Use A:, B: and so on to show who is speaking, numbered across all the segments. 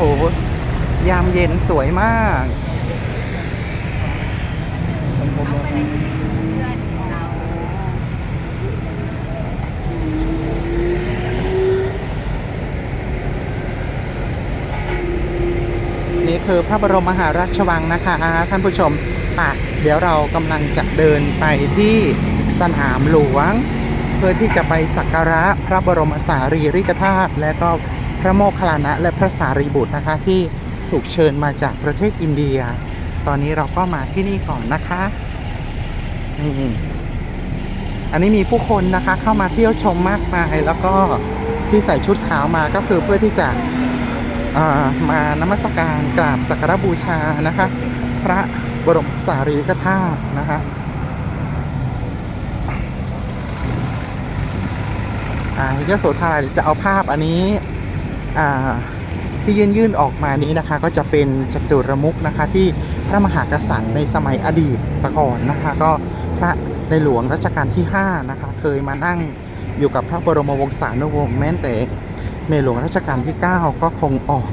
A: ห ยามเย็นสวยมากนี่คือพระบรมมหาราชวังนะคะท่านผู้ชมอะเดี๋ยวเรากำลังจะเดินไปที่สนามหลวง เพื่อที่จะไปสักการะพระบรมสารีริกธาตุและก็ พระโมคคัลลานะ และพระสารีบุตรนะคะที่ถูกเชิญมาจากประเทศอินเดีย ตอนนี้เราก็มาที่นี่ก่อนนะคะนี่อันนี้มีผู้คนนะคะเข้ามาเที่ยวชมมากมายแล้วก็ที่ใส่ชุดขาวมาก็คือเพื่อที่จะามานมัสการกราบสักการบูชานะคะ พระบรมสารีริกธาตุนะคะอ่ายโสธรจะเอาภาพอันนี้ ที่ยื่นยื่นออกมานี้นะคะ ก็จะเป็นจตุรมุกนะคะที่พระมหากษัตริย์ในสมัยอดีตประก่อนนะคะ ก็พระในหลวงรัชกาลที่5นะคะเคยมานั่งอยู่กับพระบรมวงศานุวงศ์แม้แต่ในหลวงรัชกาลที่ 9 ก็คงออก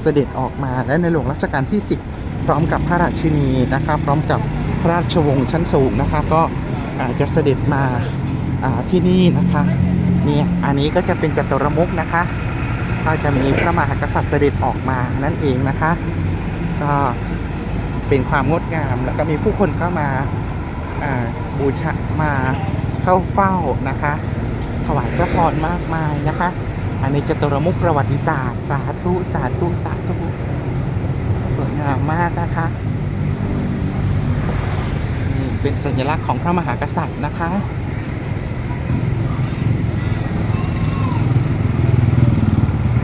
A: เสด็จออกมาและในหลวงรัชกาลที่ 10 พร้อมกับพระราชินีนะคะพร้อมกับพระราชวงศ์ชั้นสูงนะคะ ก็อาจจะเสด็จมาอ่าที่นี่นะคะเนี่ยอันนี้ก็จะเป็นจัตุรมุกนะคะ ก็จะมีพระมหากษัตริย์เสด็จออกมานั่นเองนะคะ ก็เป็นความงดงามแล้วก็มีผู้คนเข้ามาบูชามาเข้าเฝ้านะคะ ถวายพระพรมากมายนะคะ อันนี้จตรมุกประวัติศาสตร์ สาธุสาธุสาธุสวยงามมากนะคะนี่เป็นสัญลักษณ์ของพระมหากษัตริย์นะคะ